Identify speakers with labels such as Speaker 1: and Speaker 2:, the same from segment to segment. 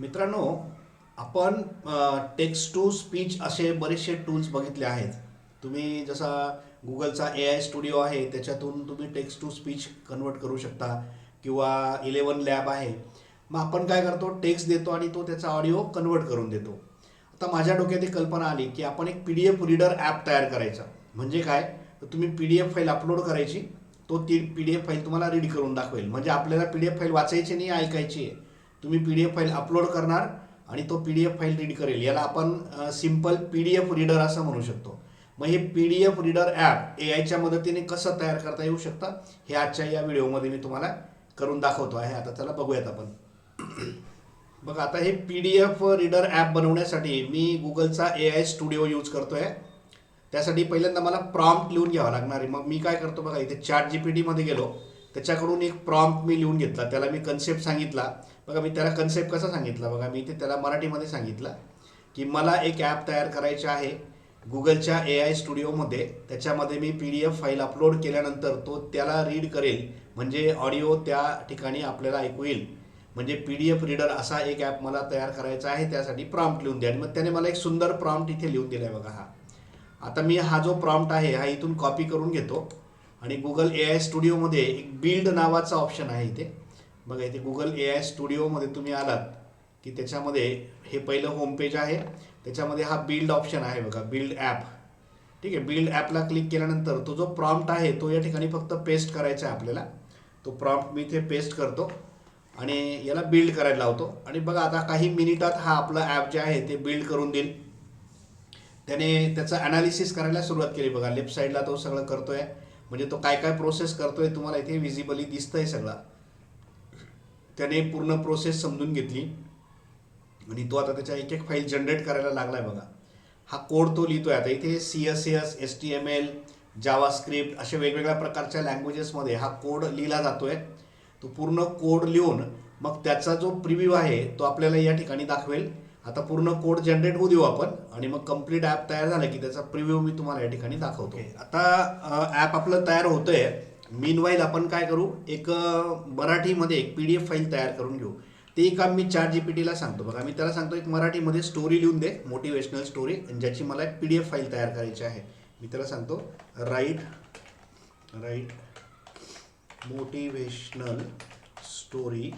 Speaker 1: मित्रांनो आपण text to speech असे बरेचसे टूल्स बघितले आहेत. तुम्ही जसा गुगलचा ए आय स्टुडिओ आहे त्याच्यातून तुम्ही टेक्स्ट टू स्पीच कन्वर्ट करू शकता किंवा इलेवन लॅब आहे. मग आपण काय करतो? टेक्स्ट देतो आणि तो त्याचा ऑडिओ कन्वर्ट करून देतो. आता माझ्या डोक्यात एक कल्पना आली की आपण एक P D F reader app तयार करायचा. म्हणजे काय? तर तुम्ही P D F file upload करायची. तो ती पी डी एफ फाईल तुम्हाला रीड करून दाखवेल. म्हणजे आपल्याला पी डी एफ फाईल वाचायची नाही ऐकायची आहे. तुम्ही P D F file upload करणार आणि तो P D F file read करेल. याला आपण simple P D F reader असं म्हणू शकतो. मग हे P D F reader app A आयच्या मदतीने कसं तयार करता येऊ शकतं हे आजच्या या व्हिडिओमध्ये मी तुम्हाला करून दाखवतो आहे. आता त्याला बघूयात आपण. बघा आता हे P D F reader app बनवण्यासाठी मी गुगलचा ए आय स्टुडिओ यूज करतो आहे त्यासाठी पहिल्यांदा मला प्रॉम्प्ट लिहून घ्यावा लागणार आहे. मग मी काय करतो बघा इथे चॅट जी पी टीमध्ये गेलो. त्याच्याकडून एक प्रॉम्प्ट मी लिहून घेतला. त्याला मी कन्सेप्ट सांगितला. बघा मी त्याला कन्सेप्ट कसा सांगितला? बघा मी ते त्याला मराठीमध्ये सांगितलं की मला एक ॲप तयार करायचे आहे गुगलच्या ए आय स्टुडिओमध्ये त्याच्यामध्ये मी P D F file upload केल्यानंतर तो त्याला रीड करेल. म्हणजे ऑडिओ त्या ठिकाणी आपल्याला ऐकू येईल. म्हणजे पी डी एफ रीडर असा एक ॲप मला तयार करायचा आहे त्यासाठी प्रॉम्प्ट लिहून द्या. आणि मग त्याने मला एक सुंदर प्रॉम्प्ट इथे लिहून दिला आहे बघा हा. आता मी हा जो प्रॉम्प्ट आहे हा इथून कॉपी करून घेतो. आणि गुगल ए आय स्टुडिओमध्ये एक बिल्ड नावाचा ऑप्शन आहे इथे. बघा इथे गुगल ए आय स्टुडिओमध्ये तुम्ही आलात की त्याच्यामध्ये हे पहिलं होम पेज आहे. त्याच्यामध्ये हा बिल्ड ऑप्शन आहे बघा बिल्ड ॲप ठीक आहे बिल्ड ॲपला क्लिक केल्यानंतर तो जो प्रॉम्प्ट आहे तो या ठिकाणी फक्त पेस्ट करायचा आहे आपल्याला. तो प्रॉम्प्ट मी इथे पेस्ट करतो आणि याला बिल्ड करायला लावतो. आणि बघा आता काही मिनिटात हा आपला ॲप जे आहे ते बिल्ड करून देईल. त्याने त्याचं ॲनालिसिस करायला सुरुवात केली बघा लेफ्ट साईडला तो सगळं करतोय. म्हणजे तो काय काय प्रोसेस करतोय तुम्हाला इथे विजिबली दिसतंय सगळं. त्याने पूर्ण प्रोसेस समजून घेतली. आणि तो आता त्याच्या एक एक फाईल जनरेट करायला लागलाय बघा. हा कोड तो लिहितोय. आता इथे C S S H T M L JavaScript अशा वेगवेगळ्या प्रकारच्या लँग्वेजेसमध्ये हा कोड लिहिला जातोय. तो पूर्ण कोड लिहून मग त्याचा जो प्रिव्ह्यू आहे तो आपल्याला या ठिकाणी दाखवेल. आता पूर्ण कोड जनरेट होऊ देऊ आपण आणि मग कंप्लीट ॲप तयार झालं की त्याचा प्रिव्ह्यू मी तुम्हाला या ठिकाणी दाखवतो. आता ॲप आपलं तयार होतंय. मीनवाईल आपण काय करू? एक मराठीमध्ये एक पी डी एफ फाईल तयार करून घेऊ. ते काम मी चार जी पी टीला सांगतो. बघा मी त्याला सांगतो एक मराठीमध्ये स्टोरी लिहून दे मोटिवेशनल स्टोरी ज्याची मला एक पी डी एफ फाईल तयार करायची आहे. मी त्याला सांगतो write write motivational story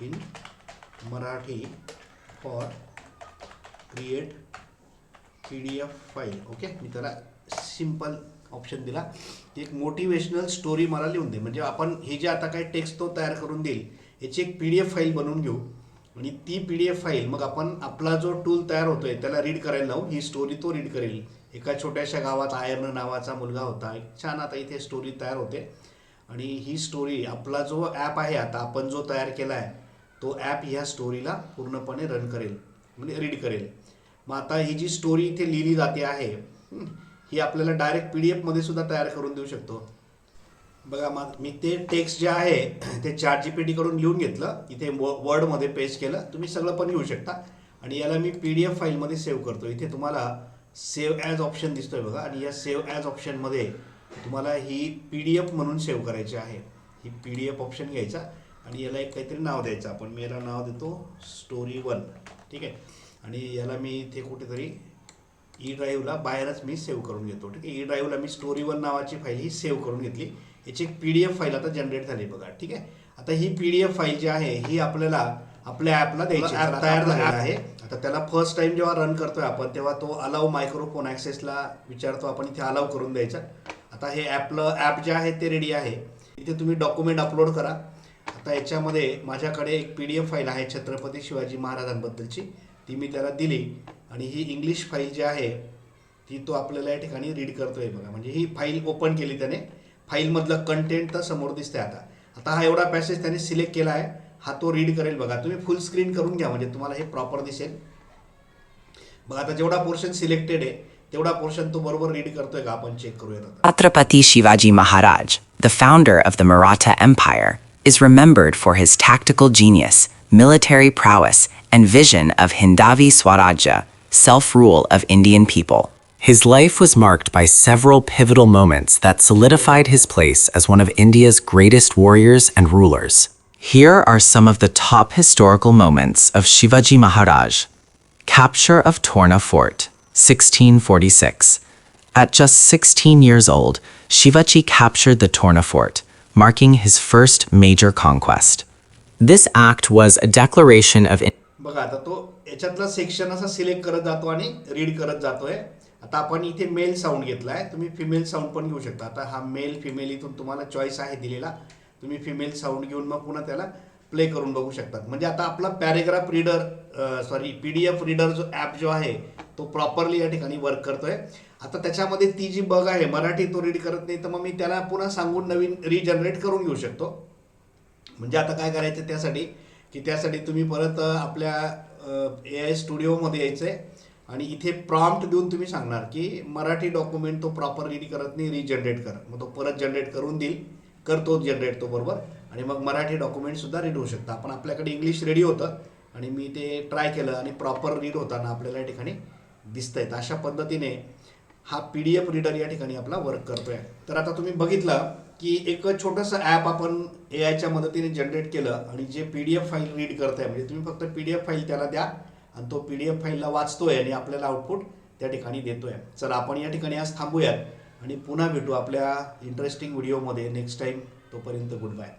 Speaker 1: in Marathi for create P D F file okay मी त्याला सिंपल ऑप्शन दिला. एक मोटिवेशनल स्टोरी मला लिहून दे. म्हणजे आपण हे जे आता काही टेक्स्ट तो तयार करून देईल याची एक पी डी एफ फाईल बनवून घेऊ. आणि ती पी डी एफ फाईल मग आपण आपला जो टूल तयार होतो आहे त्याला रीड करायला लावू. ही स्टोरी तो रीड करेल. एका छोट्याशा गावात आयर्न नावाचा मुलगा होता. एक छान आता इथे स्टोरी तयार होते. आणि ही स्टोरी आपला जो ॲप आहे आता आपण जो तयार केला आहे तो ॲप ह्या स्टोरीला पूर्णपणे रन करेल. म्हणजे रीड करेल. मग आता ही जी स्टोरी इथे लिहिली जाते आहे ही आपल्याला डायरेक्ट पी डी एफमध्ये सुद्धा तयार करून देऊ शकतो. बघा मग मी ते टेक्स्ट जे आहे ते चार जी पी टीकडून लिहून घेतलं. इथे वर्डमध्ये पेस्ट केलं. तुम्ही सगळं पण लिहू शकता. आणि याला मी पी डी एफ फाईलमध्ये सेव्ह करतो. इथे तुम्हाला सेव्ह ॲज ऑप्शन दिसतोय बघा. आणि या सेव्ह ॲज ऑप्शनमध्ये तुम्हाला ही पी डी एफ म्हणून सेव्ह करायची आहे. ही पी डी एफ ऑप्शन घ्यायचा. आणि याला एक काहीतरी नाव द्यायचं. आपण मी याला नाव देतो स्टोरी वन ठीक आहे? आणि याला मी इथे कुठेतरी ई ड्राईव्हला बाहेरच मी सेव्ह करून घेतो. ठीक आहे? ई ड्राईव्हला मी स्टोरी वन नावाची फाईल ही सेव्ह करून घेतली. याची एक पी डी एफ फाईल आता जनरेट झाली बघा. ठीक आहे? आता ही पी डी एफ फाईल जी आहे ही आपल्याला आपल्या ॲपला द्यायची ॲप तयार झालेला आहे. आता त्याला फर्स्ट टाइम जेव्हा रन करतोय आपण तेव्हा तो अलाव मायक्रोफोन ॲक्सेसला विचारतो आपण इथे अलाव करून द्यायचा. आता हे ॲपलं ॲप जे आहे ते रेडी आहे. इथे तुम्ही डॉक्युमेंट अपलोड करा. आता याच्यामध्ये माझ्याकडे एक पी डी एफ फाईल आहे छत्रपती शिवाजी महाराजांबद्दलची. ती मी त्याला दिली. आणि ही इंग्लिश फाईल जी आहे ती तो आपल्याला या ठिकाणी रीड करतोय बघा. म्हणजे ही फाईल ओपन केली त्याने. फाईलमधलं कंटेंट तर समोर दिसतंय आता. आता हा एवढा पॅसेज त्याने सिलेक्ट केला आहे. हा तो रीड करेल बघा. तुम्ही फुल स्क्रीन करून घ्या. म्हणजे तुम्हाला हे प्रॉपर दिसेल. बघा आता जेवढा पोर्शन सिलेक्टेड आहे तेवढा पोर्शन तो बरोबर रीड करतोय का? आपण चेक करूयात आता.
Speaker 2: Shivaji Shivaji Maharaj, the founder of the Maratha Empire, is remembered for his tactical genius, military prowess, and vision of Hindavi Swarajya, self rule of Indian people.
Speaker 3: His life was marked by several pivotal moments that solidified his place as one of India's greatest warriors and rulers.
Speaker 2: Here are some of the top historical moments of Shivaji Maharaj. Capture of Torna Fort, 1646. At just 16 years old, Shivaji captured the Torna Fort, marking his first major conquest.
Speaker 3: This act was a declaration of
Speaker 1: बघा आता तो याच्यातला section असा select करत जातो आणि read करत जातोय. आता आपण इथे मेल साऊंड घेतलाय. तुम्ही फिमेल साऊंड पण घेऊ शकता. आता हा मेल फिमेल इथून तुम्हाला चॉईस आहे दिलेला. तुम्ही फिमेल साऊंड घेऊन मग पुन्हा त्याला प्ले करून बघू शकतात. म्हणजे आता आपला paragraph reader sorry P D F reader जो ॲप जो आहे तो प्रॉपरली या ठिकाणी वर्क करतोय. आता त्याच्यामध्ये ती जी बग आहे मराठी तो रीड करत नाही तर मग मी त्याला पुन्हा सांगून नवीन रिजनरेट करून घेऊ शकतो. म्हणजे आता काय करायचं त्यासाठी? की त्यासाठी तुम्ही परत आपल्या ए आय स्टुडिओमध्ये यायचं आहे आणि इथे प्रॉम्प्ट देऊन तुम्ही सांगणार की मराठी डॉक्युमेंट तो प्रॉपर रीड करत नाही रिजनरेट कर. मग तो परत जनरेट करून देईल करतो जनरेट तो बरोबर आणि मग मराठी डॉक्युमेंटसुद्धा रीड होऊ शकतं. आपण आपल्याकडे इंग्लिश रेडी होतं आणि मी ते ट्राय केलं आणि प्रॉपर रीड होताना आपल्याला या ठिकाणी दिसत आहेत अशा पद्धतीने हा पी डी एफ रीडर या ठिकाणी आपला वर्क करतो आहे तर आता तुम्ही बघितलं की एक छोटंसं ॲप आपण ए आयच्या मदतीने जनरेट केलं आणि जे P D F file read करताय म्हणजे तुम्ही फक्त पी डी एफ फाईल त्याला द्या आणि तो पी डी एफ फाईलला वाचतोय आणि आपल्याला आउटपुट त्या ठिकाणी देतोय. चला आपण या ठिकाणी आज थांबूयात आणि पुन्हा भेटू आपल्या इंटरेस्टिंग व्हिडिओमध्ये नेक्स्ट टाईम तोपर्यंत गुड बाय